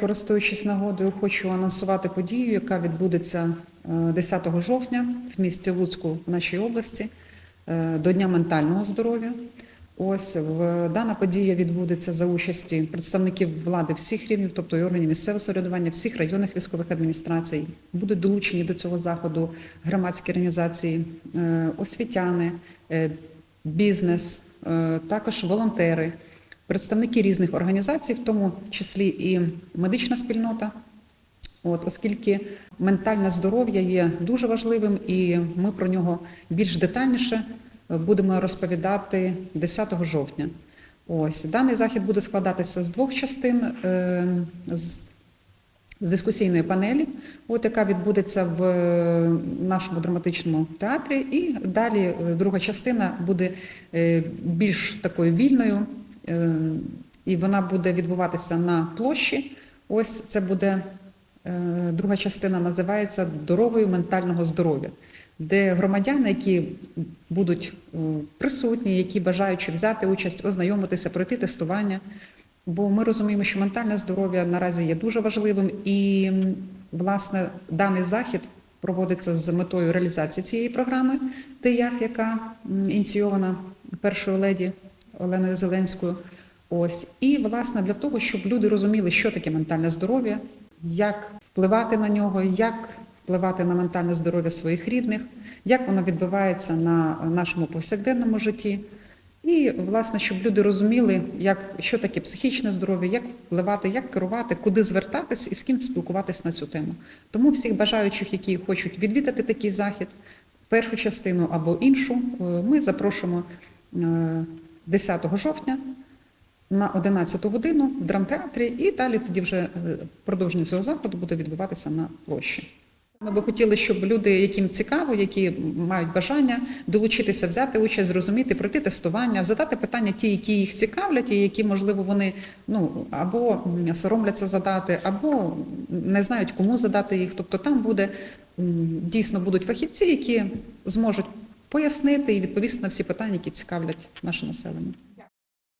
Користуючись нагодою, хочу анонсувати подію, яка відбудеться е, 10 жовтня в місті Луцьку в нашій області е, до Дня ментального здоров'я. Ось дана подія відбудеться за участі представників влади всіх рівнів, тобто і органів місцевого самоврядування, всіх районних військових адміністрацій. Будуть долучені до цього заходу громадські організації, е, освітяни, е, бізнес, е, також волонтери, представники різних організацій, в тому числі і медична спільнота. От, оскільки ментальне здоров'я є дуже важливим, і ми про нього більш детальніше будемо розповідати 10 жовтня. Ось даний захід буде складатися з двох частин. е, з дискусійної панелі, от яка відбудеться в е, нашому драматичному театрі, і далі е, друга частина буде е, більш такою вільною, і вона буде відбуватися на площі. Ось це буде е, друга частина, називається Дорогою ментального здоров'я, де громадяни, які будуть е, присутні, які бажаючи взяти участь, ознайомитися, пройти тестування. Бо ми розуміємо, що ментальне здоров'я наразі є дуже важливим, і власне даний захід проводиться з метою реалізації цієї програми, ТИЯК, яка ініційована першою леді Оленою Зеленською. Ось і власне для того, щоб люди розуміли, що таке ментальне здоров'я, як впливати на нього, як впливати на ментальне здоров'я своїх рідних, як воно відбувається на нашому повсякденному житті. І, власне, щоб люди розуміли, як, що таке психічне здоров'я, як впливати, як керувати, куди звертатись і з ким спілкуватись на цю тему. Тому всіх бажаючих, які хочуть відвідати такий захід, першу частину або іншу, е, ми запрошуємо е, 10 жовтня на 11 годину в драмтеатрі, і далі тоді вже е, продовження цього заходу буде відбуватися на площі. Ми би хотіли, щоб люди, яким цікаво, які мають бажання долучитися, взяти участь, зрозуміти, пройти тестування, задати питання, ті, які їх цікавлять, і які, можливо, вони ну або соромляться задати, або не знають, кому задати їх. Тобто там буде дійсно будуть фахівці, які зможуть пояснити і відповісти на всі питання, які цікавлять наше населення.